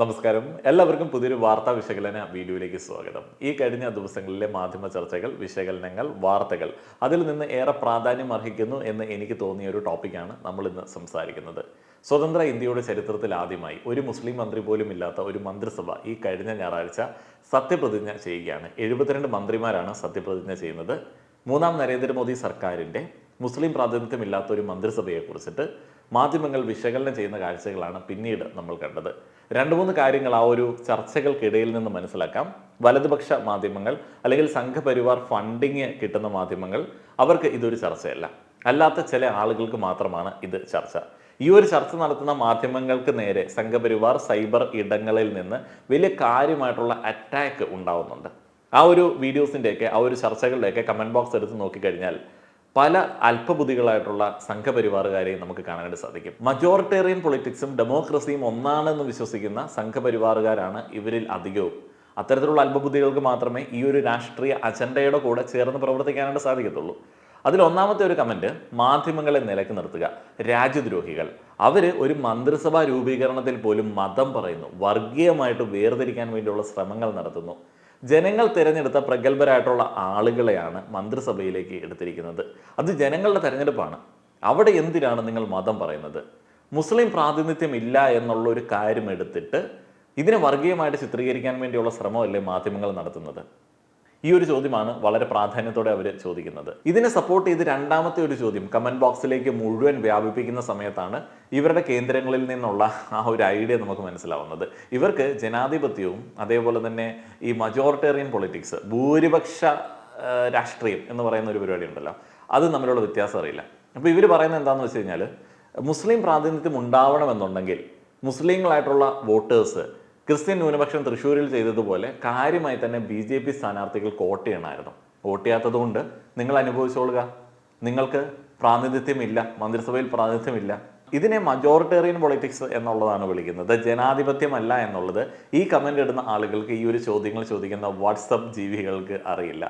നമസ്കാരം. എല്ലാവർക്കും പുതിയൊരു വാർത്താ വിശകലന വീഡിയോയിലേക്ക് സ്വാഗതം. ഈ കഴിഞ്ഞ ദിവസങ്ങളിലെ മാധ്യമ ചർച്ചകൾ വിശകലനങ്ങൾ വാർത്തകൾ അതിൽ നിന്ന് ഏറെ പ്രാധാന്യം അർഹിക്കുന്നു എന്ന് എനിക്ക് തോന്നിയ ഒരു ടോപ്പിക്കാണ് നമ്മൾ ഇന്ന് സംസാരിക്കുന്നത്. സ്വതന്ത്ര ഇന്ത്യയുടെ ചരിത്രത്തിൽ ആദ്യമായി ഒരു മുസ്ലിം മന്ത്രി പോലും ഇല്ലാത്ത ഒരു മന്ത്രിസഭ ഈ കഴിഞ്ഞ ഞായറാഴ്ച സത്യപ്രതിജ്ഞ ചെയ്യുകയാണ്. എഴുപത്തിരണ്ട് മന്ത്രിമാരാണ് സത്യപ്രതിജ്ഞ ചെയ്യുന്നത്. മൂന്നാം നരേന്ദ്രമോദി സർക്കാരിന്റെ മുസ്ലിം പ്രാതിനിധ്യമില്ലാത്ത ഒരു മന്ത്രിസഭയെ കുറിച്ചിട്ട് മാധ്യമങ്ങൾ വിശകലനം ചെയ്യുന്ന കാഴ്ചകളാണ് പിന്നീട് നമ്മൾ കണ്ടത്. രണ്ട് മൂന്ന് കാര്യങ്ങൾ ആ ഒരു ചർച്ചകൾക്കിടയിൽ നിന്ന് മനസ്സിലാക്കാം. വലതുപക്ഷ മാധ്യമങ്ങൾ അല്ലെങ്കിൽ സംഘപരിവാർ ഫണ്ടിങ് കിട്ടുന്ന മാധ്യമങ്ങൾ അവർക്ക് ഇതൊരു ചർച്ചയല്ല. അല്ലാത്ത ചില ആളുകൾക്ക് മാത്രമാണ് ഇത് ചർച്ച. ഈ ഒരു ചർച്ച നടത്തുന്ന മാധ്യമങ്ങൾക്ക് നേരെ സംഘപരിവാർ സൈബർ ഇടങ്ങളിൽ നിന്ന് വലിയ കാര്യമായിട്ടുള്ള അറ്റാക്ക് ഉണ്ടാവുന്നുണ്ട്. ആ ഒരു വീഡിയോസിന്റെയൊക്കെ ആ ഒരു ചർച്ചകളുടെയൊക്കെ കമന്റ് ബോക്സ് എടുത്ത് നോക്കിക്കഴിഞ്ഞാൽ പല അല്പബുദ്ധികളായിട്ടുള്ള സംഘപരിവാറുകാരെയും നമുക്ക് കാണാനായിട്ട് സാധിക്കും. മജോറിറ്റേറിയൻ പൊളിറ്റിക്സും ഡെമോക്രസിയും ഒന്നാണെന്ന് വിശ്വസിക്കുന്ന സംഘപരിവാറുകാരാണ് ഇവരിൽ അധികവും. അത്തരത്തിലുള്ള അല്പബുദ്ധികൾക്ക് മാത്രമേ ഈ ഒരു രാഷ്ട്രീയ അജണ്ടയുടെ കൂടെ ചേർന്ന് പ്രവർത്തിക്കാനായിട്ട് സാധിക്കത്തുള്ളൂ. അതിൽ ഒന്നാമത്തെ ഒരു കമന്റ് മാധ്യമങ്ങളെ നിലയ്ക്ക് നിർത്തുക രാജ്യദ്രോഹികൾ. അവർ ഒരു മന്ത്രിസഭാ രൂപീകരണത്തിൽ പോലും മതം പറയുന്നു വർഗീയമായിട്ട് വേർതിരിക്കാൻ വേണ്ടിയുള്ള ശ്രമങ്ങൾ നടത്തുന്നു. ജനങ്ങൾ തിരഞ്ഞെടുത്ത പ്രഗത്ഭരായിട്ടുള്ള ആളുകളെയാണ് മന്ത്രിസഭയിലേക്ക് എടുത്തിരിക്കുന്നത്. അത് ജനങ്ങളുടെ തിരഞ്ഞെടുപ്പാണ്. അവിടെ എന്തിനാണ് നിങ്ങൾ മതം പറയുന്നത്? മുസ്ലിം പ്രാതിനിധ്യം ഇല്ല എന്നുള്ള ഒരു കാര്യം എടുത്തിട്ട് ഇതിനെ വർഗീയമായിട്ട് ചിത്രീകരിക്കാൻ വേണ്ടിയുള്ള ശ്രമമല്ലേ മാധ്യമങ്ങൾ നടത്തുന്നത്? ഈ ഒരു ചോദ്യമാണ് വളരെ പ്രാധാന്യത്തോടെ അവർ ചോദിക്കുന്നത്. ഇതിനെ സപ്പോർട്ട് ചെയ്ത് രണ്ടാമത്തെ ഒരു ചോദ്യം കമന്റ് ബോക്സിലേക്ക് മുഴുവൻ വ്യാപിപ്പിക്കുന്ന സമയത്താണ് ഇവരുടെ കേന്ദ്രങ്ങളിൽ നിന്നുള്ള ആ ഒരു ഐഡിയ നമുക്ക് മനസ്സിലാവുന്നത്. ഇവർക്ക് ജനാധിപത്യവും അതേപോലെ തന്നെ ഈ മജോറിറ്റേറിയൻ പൊളിറ്റിക്സ് ഭൂരിപക്ഷ രാഷ്ട്രീയം എന്ന് പറയുന്ന ഒരു പരിപാടി ഉണ്ടല്ലോ അത് തമ്മിലുള്ള വ്യത്യാസം അറിയില്ല. അപ്പോൾ ഇവർ പറയുന്നത് എന്താണെന്ന് വെച്ച് കഴിഞ്ഞാൽ മുസ്ലിം പ്രാതിനിധ്യം ഉണ്ടാവണമെന്നുണ്ടെങ്കിൽ മുസ്ലിങ്ങളായിട്ടുള്ള വോട്ടേഴ്സ് ക്രിസ്ത്യൻ ന്യൂനപക്ഷം തൃശ്ശൂരിൽ ചെയ്തതുപോലെ കാര്യമായി തന്നെ ബി ജെ പി സ്ഥാനാർത്ഥികൾ വോട്ട് ചെയ്യണമായിരുന്നു. വോട്ട് ചെയ്യാത്തതുകൊണ്ട് നിങ്ങൾ അനുഭവിച്ചോളുക. നിങ്ങൾക്ക് പ്രാതിനിധ്യമില്ല മന്ത്രിസഭയിൽ പ്രാതിനിധ്യമില്ല. ഇതിനെ മജോറിറ്റേറിയൻ പൊളിറ്റിക്സ് എന്നുള്ളതാണ് വിളിക്കുന്നത്. ജനാധിപത്യമല്ല എന്നുള്ളത് ഈ കമന്റ് ഇടുന്ന ആളുകൾക്ക് ഈ ഒരു ചോദ്യങ്ങൾ ചോദിക്കുന്ന വാട്സപ്പ് ജീവികൾക്ക് അറിയില്ല.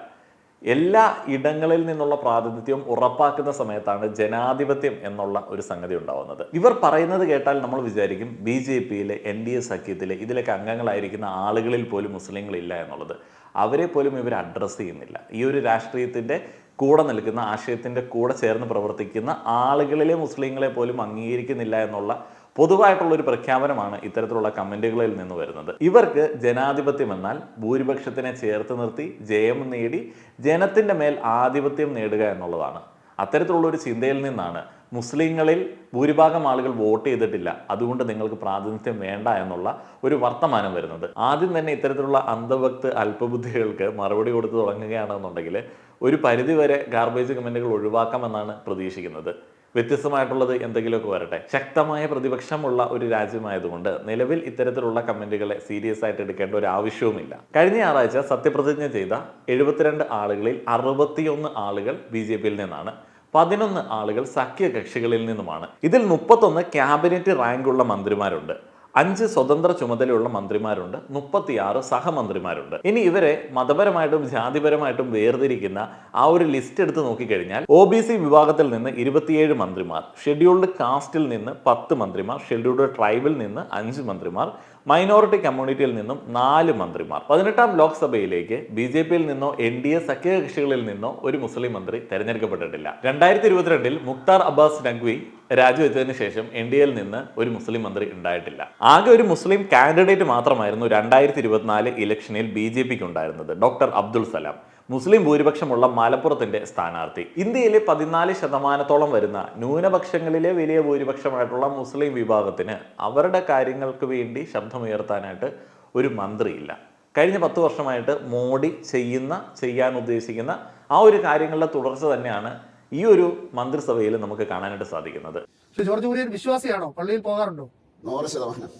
എല്ലാ ഇടങ്ങളിൽ നിന്നുള്ള പ്രാതിനിധ്യം ഉറപ്പാക്കുന്ന സമയത്താണ് ജനാധിപത്യം എന്നുള്ള ഒരു സംഗതി ഉണ്ടാവുന്നത്. ഇവർ പറയുന്നത് കേട്ടാൽ നമ്മൾ വിചാരിക്കും ബി ജെ പിയിലെ എൻ ഡി എ സഖ്യത്തിലെ ഇതിലൊക്കെ അംഗങ്ങളായിരിക്കുന്ന ആളുകളിൽ പോലും മുസ്ലിങ്ങളില്ല എന്നുള്ളത്. അവരെ പോലും ഇവർ അഡ്രസ്സ് ചെയ്യുന്നില്ല. ഈ ഒരു രാഷ്ട്രീയത്തിന്റെ കൂടെ നിൽക്കുന്ന ആശയത്തിന്റെ കൂടെ ചേർന്ന് പ്രവർത്തിക്കുന്ന ആളുകളിലെ മുസ്ലിങ്ങളെ പോലും അംഗീകരിക്കുന്നില്ല എന്നുള്ള പൊതുവായിട്ടുള്ള ഒരു പ്രഖ്യാപനമാണ് ഇത്തരത്തിലുള്ള കമന്റുകളിൽ നിന്ന് വരുന്നത്. ഇവർക്ക് ജനാധിപത്യം എന്നാൽ ഭൂരിപക്ഷത്തിനെ ചേർത്ത് നിർത്തി ജയം നേടി ജനത്തിന്റെ മേൽ ആധിപത്യം നേടുക എന്നുള്ളതാണ്. അത്തരത്തിലുള്ള ഒരു ചിന്തയിൽ നിന്നാണ് മുസ്ലിങ്ങളിൽ ഭൂരിഭാഗം ആളുകൾ വോട്ട് ചെയ്തിട്ടില്ല. അതുകൊണ്ട് നിങ്ങൾക്ക് പ്രാതിനിധ്യം വേണ്ട എന്നുള്ള ഒരു വർത്തമാനം വരുന്നത്. ആദ്യം തന്നെ ഇത്തരത്തിലുള്ള അന്ധഭക്ത് അല്പബുദ്ധികൾക്ക് മറുപടി കൊടുത്തു തുടങ്ങുകയാണെന്നുണ്ടെങ്കിൽ ഒരു പരിധിവരെ ഗാർബേജ് കമന്റുകൾ ഒഴിവാക്കാമെന്നാണ് പ്രതീക്ഷിക്കുന്നത്. വ്യത്യസ്തമായിട്ടുള്ളത് എന്തെങ്കിലുമൊക്കെ വരട്ടെ. ശക്തമായ പ്രതിപക്ഷമുള്ള ഒരു രാജ്യമായതുകൊണ്ട് നിലവിൽ ഇത്തരത്തിലുള്ള കമന്റുകളെ സീരിയസ് ആയിട്ട് എടുക്കേണ്ട ഒരു ആവശ്യവുമില്ല. കഴിഞ്ഞ ഞായറാഴ്ച സത്യപ്രതിജ്ഞ ചെയ്ത എഴുപത്തിരണ്ട് ആളുകളിൽ അറുപത്തിയൊന്ന് ആളുകൾ ബി ജെ പിയിൽ നിന്നാണ്. പതിനൊന്ന് ആളുകൾ സഖ്യകക്ഷികളിൽ നിന്നുമാണ്. ഇതിൽ മുപ്പത്തൊന്ന് ക്യാബിനറ്റ് റാങ്കുള്ള മന്ത്രിമാരുണ്ട്. അഞ്ച് സ്വതന്ത്ര ചുമതലയുള്ള മന്ത്രിമാരുണ്ട് മുപ്പത്തിയാറ് സഹമന്ത്രിമാരുണ്ട്. ഇനി ഇവരെ മതപരമായിട്ടും ജാതിപരമായിട്ടും വേർതിരിക്കുന്ന ആ ഒരു ലിസ്റ്റ് എടുത്ത് നോക്കിക്കഴിഞ്ഞാൽ ഒ ബി സി വിഭാഗത്തിൽ നിന്ന് ഇരുപത്തിയേഴ് മന്ത്രിമാർ ഷെഡ്യൂൾഡ് കാസ്റ്റിൽ നിന്ന് പത്ത് മന്ത്രിമാർ ഷെഡ്യൂൾഡ് ട്രൈബിൽ നിന്ന് അഞ്ച് മന്ത്രിമാർ മൈനോറിറ്റി കമ്മ്യൂണിറ്റിയിൽ നിന്നും നാല് മന്ത്രിമാർ. പതിനെട്ടാം ലോക്സഭയിലേക്ക് ബി ജെ പിയിൽ നിന്നോ എൻ ഡി എ സഖ്യകക്ഷികളിൽ നിന്നോ ഒരു മുസ്ലിം മന്ത്രി തെരഞ്ഞെടുക്കപ്പെട്ടിട്ടില്ല. രണ്ടായിരത്തി ഇരുപത്തിരണ്ടിൽ മുക്താർ അബ്ബാസ് നഖ്വി രാജിവെച്ചതിന് ശേഷം എൻ ഡി എയിൽ നിന്ന് ഒരു മുസ്ലിം മന്ത്രി ഉണ്ടായിട്ടില്ല. ആകെ ഒരു മുസ്ലിം കാൻഡിഡേറ്റ് മാത്രമായിരുന്നു രണ്ടായിരത്തി ഇരുപത്തിനാല് ഇലക്ഷനിൽ ബി ജെ പിക്ക് ഉണ്ടായിരുന്നത്. ഡോക്ടർ അബ്ദുൾ സലാം മുസ്ലിം ഭൂരിപക്ഷമുള്ള മലപ്പുറത്തിന്റെ സ്ഥാനാർത്ഥി. ഇന്ത്യയിലെ പതിനാല് ശതമാനത്തോളം വരുന്ന ന്യൂനപക്ഷങ്ങളിലെ വലിയ ഭൂരിപക്ഷമായിട്ടുള്ള മുസ്ലിം വിഭാഗത്തിന് അവരുടെ കാര്യങ്ങൾക്ക് വേണ്ടി ശബ്ദമുയർത്താനായിട്ട് ഒരു മന്ത്രിയില്ല. കഴിഞ്ഞ പത്ത് വർഷമായിട്ട് മോഡി ചെയ്യുന്ന ചെയ്യാൻ ഉദ്ദേശിക്കുന്ന ആ ഒരു കാര്യങ്ങളുടെ തുടർച്ച തന്നെയാണ് ഈ ഒരു മന്ത്രിസഭയിൽ നമുക്ക് കാണാനായിട്ട് സാധിക്കുന്നത്. ജോർജ് കുര്യൻ വിശ്വാസിയാണോ? പള്ളിയിൽ പോകാറുണ്ടോ? നൂറ് ശതമാനം.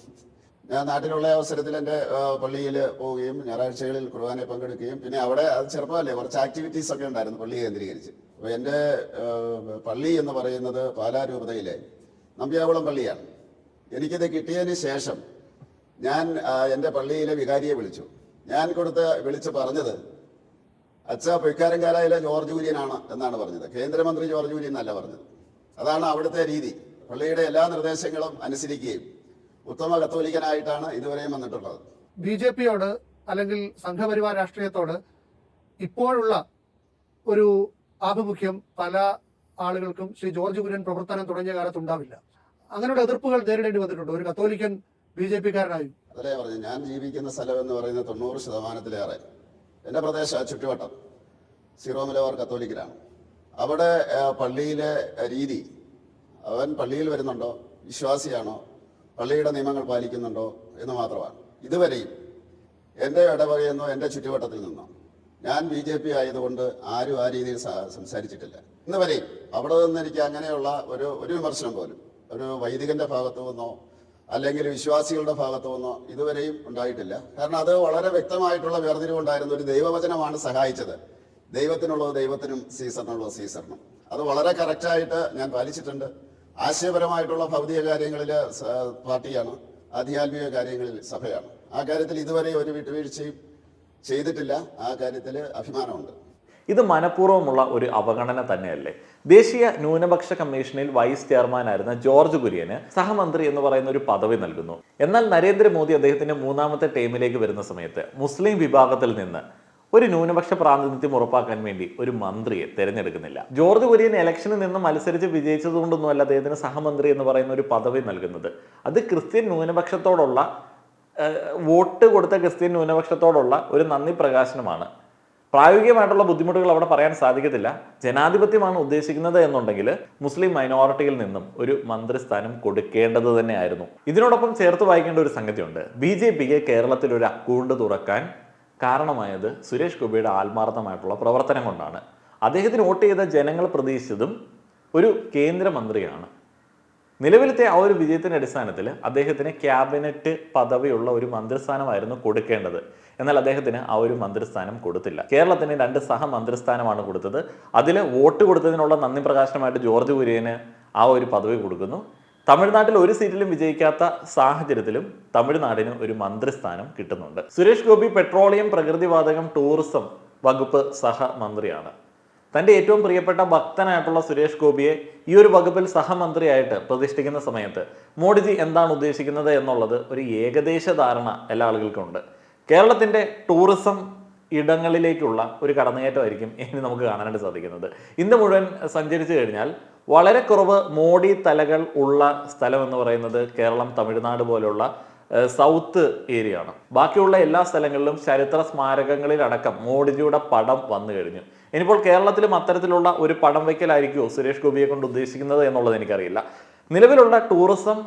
ഞാൻ നാട്ടിലുള്ള അവസരത്തിൽ എന്റെ പള്ളിയിൽ പോവുകയും ഞായറാഴ്ചകളിൽ കുർബാനയിൽ പങ്കെടുക്കുകയും പിന്നെ അവിടെ അത് ചെറുപ്പമല്ലേ കുറച്ച് ആക്ടിവിറ്റീസ് ഒക്കെ ഉണ്ടായിരുന്നു പള്ളി കേന്ദ്രീകരിച്ച്. അപ്പോൾ എന്റെ പള്ളി എന്ന് പറയുന്നത് പാലാ രൂപതയിലെ നമ്പ്യാകുളം പള്ളിയാണ്. എനിക്കിത് കിട്ടിയതിന് ശേഷം ഞാൻ എന്റെ എന്റെ പള്ളിയിലെ വികാരിയെ വിളിച്ചു. ഞാൻ കൊടുത്ത് വിളിച്ച് പറഞ്ഞത് അച്ഛ പൊയ്ക്കാരൻകാലയിലെ ജോർജ് കുര്യനാണ് എന്നാണ് പറഞ്ഞത്. കേന്ദ്രമന്ത്രി ജോർജ് കുര്യൻ എന്നല്ല പറഞ്ഞത്. അതാണ് അവിടുത്തെ രീതി. പള്ളിയുടെ എല്ലാ നിർദ്ദേശങ്ങളും അനുസരിക്കുകയും ഉത്തമ കത്തോലിക്കനായിട്ടാണ് ഇതുവരെയും വന്നിട്ടുള്ളത്. ബി ജെ പിയോട് അല്ലെങ്കിൽ സംഘപരിവാർ രാഷ്ട്രീയത്തോട് ഇപ്പോഴുള്ള ഒരു ആഭിമുഖ്യം പല ആളുകൾക്കും ശ്രീ ജോർജ് കുര്യൻ പ്രവർത്തനം തുടങ്ങിയ കാലത്ത് ഉണ്ടാവില്ല. അങ്ങനെയുള്ള എതിർപ്പുകൾ നേരിടേണ്ടി വന്നിട്ടുണ്ട്. ഒരു കത്തോലിക്കൻ ബി ജെ പിക്കാരനായി. അതല്ലേ പറഞ്ഞു ഞാൻ ജീവിക്കുന്ന സ്ഥലം എന്ന് പറയുന്നത് തൊണ്ണൂറ് ശതമാനത്തിലേറെ. എന്റെ പ്രദേശ ചുറ്റുവട്ടം സീറോ മലബാർ കത്തോലിക്കലാണ് അവിടെ പള്ളിയിലെ രീതി അവൻ പള്ളിയിൽ വരുന്നുണ്ടോ? വിശ്വാസിയാണോ? പള്ളിയുടെ നിയമങ്ങൾ പാലിക്കുന്നുണ്ടോ എന്ന് മാത്രമാണ്. ഇതുവരെയും എന്റെ ഇടവകയെന്നോ എന്റെ ചുറ്റുവട്ടത്തിൽ നിന്നോ ഞാൻ ബി ജെ പി ആയതുകൊണ്ട് ആരും ആ രീതിയിൽ സംസാരിച്ചിട്ടില്ല. ഇന്ന് വരെയും അവിടെ നിന്ന് എനിക്ക് അങ്ങനെയുള്ള ഒരു ഒരു വിമർശനം പോലും ഒരു വൈദികന്റെ ഭാഗത്തു നിന്നോ അല്ലെങ്കിൽ വിശ്വാസികളുടെ ഭാഗത്തു നിന്നോ ഇതുവരെയും ഉണ്ടായിട്ടില്ല. കാരണം അത് വളരെ വ്യക്തമായിട്ടുള്ള വേർതിരിവുണ്ടായിരുന്ന ഒരു ദൈവവചനമാണ് സഹായിച്ചത്. ദൈവത്തിനുള്ളത് ദൈവത്തിനും സീസറിനുള്ളത് സീസറിനും അത് വളരെ കറക്റ്റായിട്ട് ഞാൻ പാലിച്ചിട്ടുണ്ട്. ആശയപരമായിട്ടുള്ള ഭൗതിക കാര്യങ്ങളിൽ പാർട്ടിയാണ് ആധ്യാത്മിക കാര്യങ്ങളിൽ സഭയാണ്. ആ കാര്യത്തിൽ ഇതുവരെ ഒരു വിട്ടുവീഴ്ചയും ചെയ്തിട്ടില്ല. ആ കാര്യത്തിൽ അഭിമാനമുണ്ട്. ഇത് മനഃപൂർവമുള്ള ഒരു അവഗണന തന്നെയല്ലേ? ദേശീയ ന്യൂനപക്ഷ കമ്മീഷനിൽ വൈസ് ചെയർമാനായിരുന്ന ജോർജ് കുര്യന് സഹമന്ത്രി എന്ന് പറയുന്ന ഒരു പദവി നൽകുന്നു. എന്നാൽ നരേന്ദ്രമോദി അദ്ദേഹത്തിന്റെ മൂന്നാമത്തെ ടൈമിലേക്ക് വരുന്ന സമയത്ത് മുസ്ലിം വിഭാഗത്തിൽ നിന്ന് ഒരു ന്യൂനപക്ഷ പ്രാതിനിധ്യം ഉറപ്പാക്കാൻ വേണ്ടി ഒരു മന്ത്രിയെ തിരഞ്ഞെടുക്കുന്നില്ല. ജോർജ് കുര്യൻ ഇലക്ഷനിൽ നിന്ന് മത്സരിച്ച് വിജയിച്ചതുകൊണ്ടൊന്നുമല്ല അദ്ദേഹത്തിന് സഹമന്ത്രി എന്ന് പറയുന്ന ഒരു പദവി നൽകുന്നത്. അത് ക്രിസ്ത്യൻ ന്യൂനപക്ഷത്തോടുള്ള വോട്ട് കൊടുത്ത ക്രിസ്ത്യൻ ന്യൂനപക്ഷത്തോടുള്ള ഒരു നന്ദി പ്രകാശനമാണ്. പ്രായോഗികമായിട്ടുള്ള ബുദ്ധിമുട്ടുകൾ അവിടെ പറയാൻ സാധിക്കത്തില്ല. ജനാധിപത്യമാണ് ഉദ്ദേശിക്കുന്നത് എന്നുണ്ടെങ്കിൽ മുസ്ലിം മൈനോറിറ്റിയിൽ നിന്നും ഒരു മന്ത്രിസ്ഥാനം കൊടുക്കേണ്ടത് തന്നെയായിരുന്നു. ഇതിനോടൊപ്പം ചേർത്ത് വായിക്കേണ്ട ഒരു സംഗതിയുണ്ട്. ബി ജെ പിക്ക് കേരളത്തിൽ ഒരു അക്കൗണ്ട് തുറക്കാൻ കാരണമായത് സുരേഷ് ഗോപിയുടെ ആത്മാർത്ഥമായിട്ടുള്ള പ്രവർത്തനം കൊണ്ടാണ്. അദ്ദേഹത്തിന് വോട്ട് ചെയ്ത ജനങ്ങൾ പ്രതീക്ഷിച്ചതും ഒരു കേന്ദ്രമന്ത്രിയാണ്. നിലവിലത്തെ ആ ഒരു വിജയത്തിന്റെ അടിസ്ഥാനത്തിൽ അദ്ദേഹത്തിന് ക്യാബിനറ്റ് പദവിയുള്ള ഒരു മന്ത്രിസ്ഥാനമായിരുന്നു കൊടുക്കേണ്ടത്. എന്നാൽ അദ്ദേഹത്തിന് ആ ഒരു മന്ത്രിസ്ഥാനം കൊടുത്തില്ല. കേരളത്തിന് രണ്ട് സഹ മന്ത്രിസ്ഥാനമാണ് കൊടുത്തത്. അതിൽ വോട്ട് കൊടുത്തതിനുള്ള നന്ദി പ്രകാശനമായിട്ട് ജോർജ് കുര്യന് ആ ഒരു പദവി കൊടുക്കുന്നു. തമിഴ്നാട്ടിൽ ഒരു സീറ്റിലും വിജയിക്കാത്ത സാഹചര്യത്തിലും തമിഴ്നാടിന് ഒരു മന്ത്രിസ്ഥാനം കിട്ടുന്നുണ്ട്. സുരേഷ് ഗോപി പെട്രോളിയം പ്രകൃതിവാതകം ടൂറിസം വകുപ്പ് സഹമന്ത്രിയാണ്. തന്റെ ഏറ്റവും പ്രിയപ്പെട്ട ഭക്തനായിട്ടുള്ള സുരേഷ് ഗോപിയെ ഈ ഒരു വകുപ്പിൽ സഹമന്ത്രിയായിട്ട് പ്രതിഷ്ഠിക്കുന്ന സമയത്ത് മോഡിജി എന്താണ് ഉദ്ദേശിക്കുന്നത് എന്നുള്ളത് ഒരു ഏകദേശ ധാരണ എല്ലാ ആളുകൾക്കും ഉണ്ട് കേരളത്തിന്റെ ടൂറിസം ഇടങ്ങളിലേക്കുള്ള ഒരു കടന്നുകയറ്റമായിരിക്കും ഇനി നമുക്ക് കാണാനായിട്ട് സാധിക്കുന്നത്. ഇന്ന് മുഴുവൻ സഞ്ചരിച്ചു കഴിഞ്ഞാൽ വളരെ കുറവ് മോഡി തലകൾ ഉള്ള സ്ഥലം എന്ന് പറയുന്നത് കേരളം തമിഴ്നാട് പോലുള്ള സൗത്ത് ഏരിയ ആണ്. ബാക്കിയുള്ള എല്ലാ സ്ഥലങ്ങളിലും ചരിത്ര സ്മാരകങ്ങളിലടക്കം മോഡിജിയുടെ പടം വന്നു കഴിഞ്ഞു. ഇനിയിപ്പോൾ കേരളത്തിലും അത്തരത്തിലുള്ള ഒരു പടം വയ്ക്കലായിരിക്കുമോ സുരേഷ് ഗോപിയെ കൊണ്ട് ഉദ്ദേശിക്കുന്നത് എന്നുള്ളത് എനിക്കറിയില്ല. നിലവിലുള്ള ടൂറിസം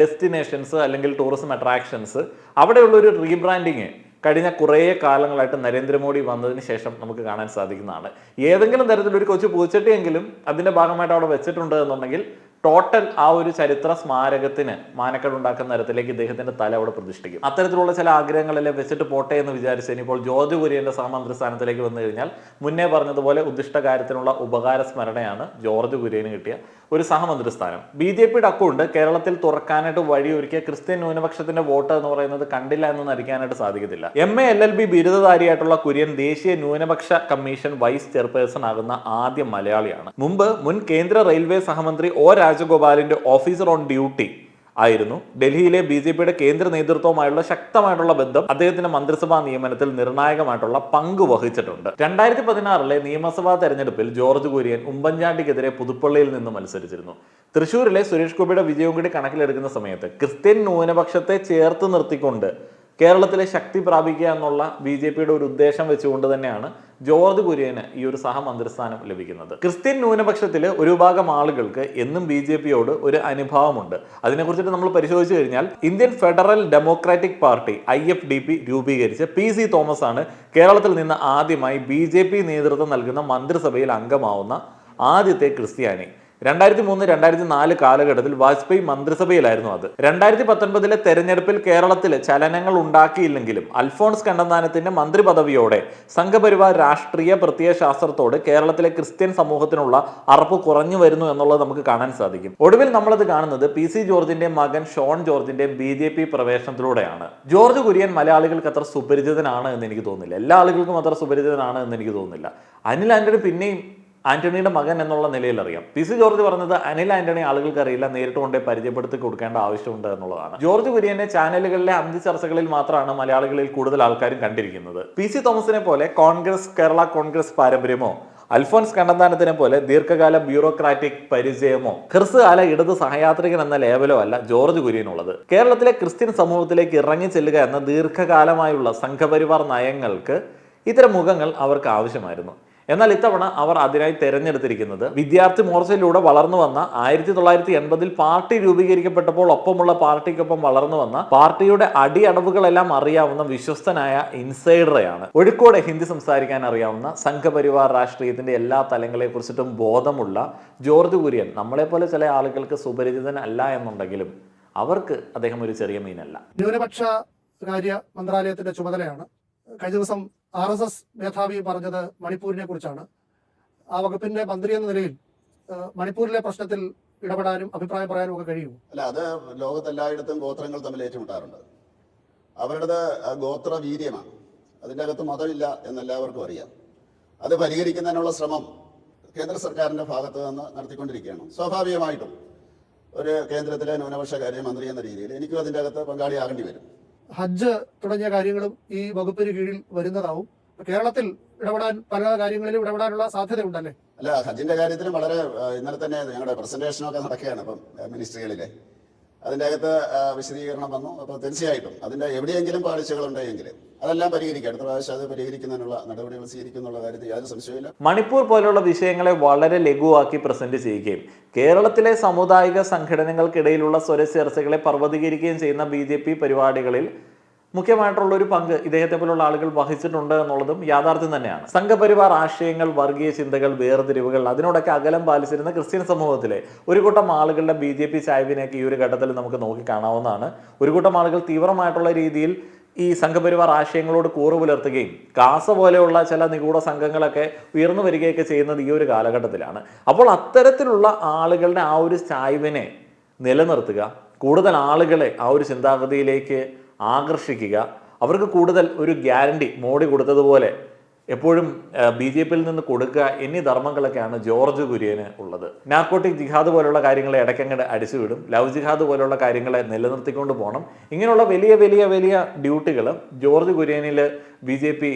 ഡെസ്റ്റിനേഷൻസ് അല്ലെങ്കിൽ ടൂറിസം അട്രാക്ഷൻസ് അവിടെയുള്ള ഒരു റീബ്രാൻഡിങ് കഴിഞ്ഞ കുറേ കാലങ്ങളായിട്ട് നരേന്ദ്രമോദി വന്നതിന് ശേഷം നമുക്ക് കാണാൻ സാധിക്കുന്നതാണ്. ഏതെങ്കിലും തരത്തിലൊരു കൊച്ചു പൂച്ചട്ടിയെങ്കിലും അതിന്റെ ഭാഗമായിട്ട് അവിടെ വെച്ചിട്ടുണ്ട് എന്നുണ്ടെങ്കിൽ ടോട്ടൽ ആ ഒരു ചരിത്ര സ്മാരകത്തിന് മാനക്കേട് ഉണ്ടാക്കുന്ന തരത്തിലേക്ക് ഇദ്ദേഹത്തിന്റെ തല അവിടെ പ്രതിഷ്ഠിക്കും. അത്തരത്തിലുള്ള ചില ആഗ്രഹങ്ങളെല്ലാം വെച്ചിട്ട് പോട്ടെ എന്ന് വിചാരിച്ച് ഇനിയിപ്പോൾ ജോർജ് കുര്യന്റെ സഹമന്ത്രി സ്ഥാനത്തിലേക്ക് വന്നു കഴിഞ്ഞാൽ മുന്നേ പറഞ്ഞതുപോലെ ഉദ്ദിഷ്ട കാര്യത്തിനുള്ള ഉപകാര സ്മരണയാണ് ജോർജ് കുര്യന് കിട്ടിയ ഒരു സഹമന്ത്രി സ്ഥാനം ബി ജെ പിയുടെ അക്കൗണ്ട് കേരളത്തിൽ തുറക്കാനായിട്ട് വഴിയൊരുക്കിയ ക്രിസ്ത്യൻ ന്യൂനപക്ഷത്തിന്റെ വോട്ട് എന്ന് പറയുന്നത് കണ്ടില്ല എന്ന് നടിക്കാനായിട്ട് സാധിക്കത്തില്ല. M A L L B ബിരുദധാരിയായിട്ടുള്ള Kurian ദേശീയ ന്യൂനപക്ഷ കമ്മീഷൻ വൈസ് ചെയർപേഴ്സൺ ആകുന്ന ആദ്യ മലയാളിയാണ്. മുമ്പ് മുൻ കേന്ദ്ര റെയിൽവേ സഹമന്ത്രി ഒ രാജഗോപാലിന്റെ ഓഫീസർ ഓൺ ഡ്യൂട്ടി ആയിരുന്നു. ഡൽഹിയിലെ ബി ജെ പിയുടെ കേന്ദ്ര നേതൃത്വവുമായുള്ള ശക്തമായിട്ടുള്ള ബന്ധം അദ്ദേഹത്തിന്റെ മന്ത്രിസഭാ നിയമനത്തിൽ നിർണായകമായിട്ടുള്ള പങ്ക് വഹിച്ചിട്ടുണ്ട്. രണ്ടായിരത്തി പതിനാറിലെ നിയമസഭാ തെരഞ്ഞെടുപ്പിൽ ജോർജ് കുര്യൻ ഉമ്മൻചാണ്ടിക്കെതിരെ പുതുപ്പള്ളിയിൽ നിന്ന് മത്സരിച്ചിരുന്നു. തൃശൂരിലെ സുരേഷ് ഗോപിയുടെ വിജയവും കൂടി കണക്കിലെടുക്കുന്ന സമയത്ത് ക്രിസ്ത്യൻ ന്യൂനപക്ഷത്തെ ചേർത്ത് നിർത്തിക്കൊണ്ട് കേരളത്തിലെ ശക്തി പ്രാപിക്കുക എന്നുള്ള ബി ജെ പിയുടെ ഒരു ഉദ്ദേശം വെച്ചുകൊണ്ട് തന്നെയാണ് ജോർജ് കുര്യന് ഈ ഒരു സഹമന്ത്രിസ്ഥാനം ലഭിക്കുന്നത്. ക്രിസ്ത്യൻ ന്യൂനപക്ഷത്തിൽ ഒരു ഭാഗം ആളുകൾക്ക് എന്നും ബി ജെ പിയോട് ഒരു അനുഭാവമുണ്ട്. അതിനെക്കുറിച്ചിട്ട് നമ്മൾ പരിശോധിച്ചു കഴിഞ്ഞാൽ Indian federal democratic party I F D P രൂപീകരിച്ച പി സി തോമസ് ആണ് കേരളത്തിൽ നിന്ന് ആദ്യമായി ബി ജെ പി നേതൃത്വം നൽകുന്ന മന്ത്രിസഭയിൽ അംഗമാവുന്ന ആദ്യത്തെ ക്രിസ്ത്യാനി. രണ്ടായിരത്തി മൂന്ന് രണ്ടായിരത്തി നാല് കാലഘട്ടത്തിൽ വാജ്പേയി മന്ത്രിസഭയിലായിരുന്നു അത്. രണ്ടായിരത്തി പത്തൊൻപതിലെ തെരഞ്ഞെടുപ്പിൽ കേരളത്തിൽ ചലനങ്ങൾ ഉണ്ടാക്കിയില്ലെങ്കിലും അൽഫോൺസ് കണ്ണന്താനത്തിന്റെ മന്ത്രി പദവിയോടെ സംഘപരിവാർ രാഷ്ട്രീയ പ്രത്യയശാസ്ത്രത്തോട് കേരളത്തിലെ ക്രിസ്ത്യൻ സമൂഹത്തിനുള്ള അറപ്പ് കുറഞ്ഞു വരുന്നു എന്നുള്ളത് നമുക്ക് കാണാൻ സാധിക്കും. ഒടുവിൽ നമ്മളത് കാണുന്നത് പി സി ജോർജിന്റെ മകൻ ഷോൺ ജോർജിന്റെ ബി ജെ പി പ്രവേശനത്തിലൂടെയാണ്. ജോർജ് കുര്യൻ മലയാളികൾക്ക് അത്ര സുപരിചിതനാണ് എന്ന് എനിക്ക് തോന്നുന്നില്ല. എല്ലാ ആളുകൾക്കും അത്ര സുപരിചിതനാണ് എന്ന് എനിക്ക് തോന്നുന്നില്ല. അനിൽ ആന്റണി പിന്നെയും ആന്റണിയുടെ മകൻ എന്നുള്ള നിലയിൽ അറിയാം. പി സി ജോർജ് പറഞ്ഞത് അനിൽ ആന്റണി ആളുകൾക്ക് അറിയില്ല നേരിട്ട് കൊണ്ടേ പരിചയപ്പെടുത്തി കൊടുക്കേണ്ട ആവശ്യമുണ്ട് എന്നുള്ളതാണ്. ജോർജ് കുര്യനെ ചാനലുകളിലെ അന്ത്യ ചർച്ചകളിൽ മാത്രമാണ് മലയാളികളിൽ കൂടുതൽ ആൾക്കാരും കണ്ടിരിക്കുന്നത്. പി സി തോമസിനെ പോലെ കോൺഗ്രസ് കേരള കോൺഗ്രസ് പാരമ്പര്യമോ അൽഫോൻസ് കണ്ണന്താനത്തിനെ പോലെ ദീർഘകാല ബ്യൂറോക്രാറ്റിക് പരിചയമോ ക്രിസ്തുകാല ഇടത് സഹയാത്രികൻ എന്ന ലേബലോ അല്ല ജോർജ് കുര്യനുള്ളത്. കേരളത്തിലെ ക്രിസ്ത്യൻ സമൂഹത്തിലേക്ക് ഇറങ്ങി ചെല്ലുക എന്ന ദീർഘകാലമായുള്ള സംഘപരിവാർ നയങ്ങൾക്ക് ഇത്തരം മുഖങ്ങൾ അവർക്ക് ആവശ്യമായിരുന്നു. എന്നാൽ ഇത്തവണ അവർ അതിനായി തെരഞ്ഞെടുത്തിരിക്കുന്നത് വിദ്യാർത്ഥി മോർച്ചയിലൂടെ വളർന്നു വന്ന ആയിരത്തി തൊള്ളായിരത്തി എൺപതിൽ പാർട്ടി രൂപീകരിക്കപ്പെട്ടപ്പോൾ ഒപ്പമുള്ള പാർട്ടിക്കൊപ്പം വളർന്നു വന്ന പാർട്ടിയുടെ അടിയടവുകളെല്ലാം അറിയാവുന്ന വിശ്വസ്തനായ ഇൻസൈഡറെയാണ്. ഒഴുക്കോടെ ഹിന്ദി സംസാരിക്കാൻ അറിയാവുന്ന സംഘപരിവാർ രാഷ്ട്രീയത്തിന്റെ എല്ലാ തലങ്ങളെ കുറിച്ചിട്ടും ബോധമുള്ള ജോർജ് കുര്യൻ നമ്മളെപ്പോലെ ചില ആളുകൾക്ക് സുപരിചിതനല്ല എന്നുണ്ടെങ്കിലും അവർക്ക് അദ്ദേഹം ഒരു ചെറിയ മീനല്ല. ന്യൂനപക്ഷ കാര്യ മന്ത്രാലയത്തിന്റെ ചുമതലയാണ്. കഴിഞ്ഞ ദിവസം ആർ എസ് എസ് മേധാവി പറഞ്ഞത് മണിപ്പൂരിനെ കുറിച്ചാണ്. ആ വകുപ്പിന്റെ മന്ത്രി എന്ന നിലയിൽ മണിപ്പൂരിലെ പ്രശ്നത്തിൽ ഇടപെടാനും അഭിപ്രായം പറയാനും ഒക്കെ കഴിയും അല്ല അത് ലോകത്തെല്ലായിടത്തും ഗോത്രങ്ങൾ തമ്മിൽ ഏറ്റുമുട്ടാറുണ്ട്. അവരുടെ ഗോത്ര വീര്യമാണ് അതിന്റെ അകത്ത് മതമില്ല എന്നെല്ലാവർക്കും അറിയാം. അത് പരിഹരിക്കുന്നതിനുള്ള ശ്രമം കേന്ദ്ര സർക്കാരിന്റെ ഭാഗത്ത് നിന്ന് നടത്തിക്കൊണ്ടിരിക്കുകയാണ്. സ്വാഭാവികമായിട്ടും ഒരു കേന്ദ്രത്തിലെ ന്യൂനപക്ഷ കാര്യമന്ത്രി എന്ന രീതിയിൽ എനിക്കും അതിന്റെ അകത്ത് പങ്കാളിയാകേണ്ടി വരും. ഹജ്ജ് തുടങ്ങിയ കാര്യങ്ങളും ഈ വകുപ്പിന് കീഴിൽ വരുന്നതാവും. കേരളത്തിൽ ഇടപെടാൻ പല കാര്യങ്ങളിലും ഇടപെടാനുള്ള സാധ്യതയുണ്ടല്ലേ? അല്ല ഹജ്ജിന്റെ കാര്യത്തിലും വളരെ ഇന്നലെ തന്നെ ഞങ്ങളുടെ പ്രസന്റേഷനൊക്കെ നടക്കുകയാണ് ഇപ്പം മിനിസ്ട്രികളിലെ അതിന്റെ അകത്ത് വിശദീകരണം വന്നു. അപ്പോൾ തീർച്ചയായിട്ടും അതിന്റെ എവിടെയെങ്കിലും പാളിച്ചകൾ ഉണ്ടെങ്കിൽ അതെല്ലാം പരിഹരിക്കുക. അടുത്ത പ്രാവശ്യം അത് പരിഹരിക്കുന്നതിനുള്ള നടപടികൾ സ്വീകരിക്കുന്നുള്ള കാര്യത്തിൽ യാതൊരു സംശയമില്ല മണിപ്പൂർ പോലുള്ള വിഷയങ്ങളെ വളരെ ലഘുവാക്കി പ്രസന്റ് ചെയ്യുകയും കേരളത്തിലെ സാമുദായിക സംഘടനകൾക്കിടയിലുള്ള സ്വരച്ചേർച്ചകളെ പർവതീകരിക്കുകയും ചെയ്യുന്ന ബി പരിപാടികളിൽ മുഖ്യമായിട്ടുള്ള ഒരു പങ്ക് ഇദ്ദേഹത്തെ പോലുള്ള ആളുകൾ വഹിച്ചിട്ടുണ്ട് എന്നുള്ളതും യാഥാർത്ഥ്യം തന്നെയാണ്. സംഘപരിവാർ ആശയങ്ങൾ വർഗീയ ചിന്തകൾ വേർതിരിവുകൾ അതിനോടൊക്കെ അകലം പാലിച്ചിരുന്ന ക്രിസ്ത്യൻ സമൂഹത്തിലെ ഒരു കൂട്ടം ആളുകളുടെ ബി ജെ പി ചായ്വിനെയൊക്കെ ഈ ഒരു ഘട്ടത്തിൽ നമുക്ക് നോക്കി കാണാവുന്നതാണ്. ഒരു കൂട്ടം ആളുകൾ തീവ്രമായിട്ടുള്ള രീതിയിൽ ഈ സംഘപരിവാർ ആശയങ്ങളോട് കൂറ് പുലർത്തുകയും കാസ പോലെയുള്ള ചില നിഗൂഢ സംഘങ്ങളൊക്കെ ഉയർന്നു വരികയൊക്കെ ചെയ്യുന്നത് ഈ ഒരു കാലഘട്ടത്തിലാണ്. അപ്പോൾ അത്തരത്തിലുള്ള ആളുകളുടെ ആ ഒരു ചായ്വിനെ നിലനിർത്തുക കൂടുതൽ ആളുകളെ ആ ഒരു ചിന്താഗതിയിലേക്ക് ആകർഷിക്കുക. അവർക്ക് കൂടുതൽ ഒരു ഗ്യാരണ്ടി മോഡി കൊടുത്തതുപോലെ എപ്പോഴും ബി ജെ പിയിൽ നിന്ന് കൊടുക്കുക എന്നീ ധർമ്മങ്ങളൊക്കെയാണ് ജോർജ് കുര്യന് ഉള്ളത്. നാർക്കോട്ടിക് ജിഹാദ് പോലുള്ള കാര്യങ്ങളെ ഇടയ്ക്കങ്ങട് അടിച്ചുവിടും ലവ് ജിഹാദ് പോലുള്ള കാര്യങ്ങളെ നിലനിർത്തിക്കൊണ്ട് പോകണം. ഇങ്ങനെയുള്ള വലിയ വലിയ വലിയ ഡ്യൂട്ടികൾ ജോർജ് കുര്യനിൽ ബി ജെ പി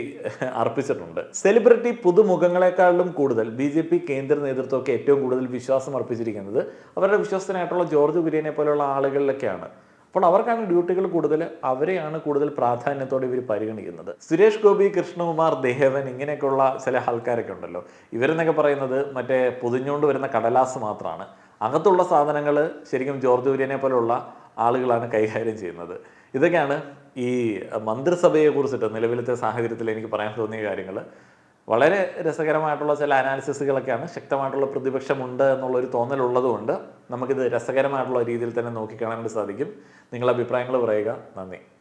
അർപ്പിച്ചിട്ടുണ്ട്. സെലിബ്രിറ്റി പുതുമുഖങ്ങളെക്കാളും കൂടുതൽ ബി ജെ പി കേന്ദ്ര നേതൃത്വമൊക്കെ ഏറ്റവും കൂടുതൽ വിശ്വാസം അർപ്പിച്ചിരിക്കുന്നത് അവരുടെ വിശ്വസ്തനായിട്ടുള്ള ജോർജ് കുര്യനെ പോലുള്ള ആളുകളിലൊക്കെയാണ്. അപ്പോൾ അവർക്കാണ് ഡ്യൂട്ടികൾ കൂടുതൽ അവരെയാണ് കൂടുതൽ പ്രാധാന്യത്തോടെ ഇവർ പരിഗണിക്കുന്നത്. സുരേഷ് ഗോപി കൃഷ്ണകുമാർ ദേവൻ ഇങ്ങനെയൊക്കെയുള്ള ചില ആൾക്കാരൊക്കെ ഉണ്ടല്ലോ. ഇവരെന്നൊക്കെ പറയുന്നത് മറ്റേ പൊതിഞ്ഞുകൊണ്ട് വരുന്ന കടലാസ് മാത്രമാണ് അകത്തുള്ള സാധനങ്ങൾ ശരിക്കും ജോർജ് കുര്യനെ പോലെയുള്ള ആളുകളാണ് കൈകാര്യം ചെയ്യുന്നത്. ഇതൊക്കെയാണ് ഈ മന്ത്രിസഭയെ കുറിച്ചിട്ട് നിലവിലത്തെ സാഹചര്യത്തിൽ എനിക്ക് പറയാൻ തോന്നിയ കാര്യങ്ങൾ വളരെ രസകരമായിട്ടുള്ള ചില അനാലിസിസുകളൊക്കെയാണ് ശക്തമായിട്ടുള്ള പ്രതിപക്ഷമുണ്ട് എന്നുള്ളൊരു തോന്നലുള്ളതുകൊണ്ട് നമുക്കിത് രസകരമായിട്ടുള്ള രീതിയിൽ തന്നെ നോക്കിക്കാണാൻ സാധിക്കും. നിങ്ങളുടെ അഭിപ്രായങ്ങൾ പറയുക. നന്ദി.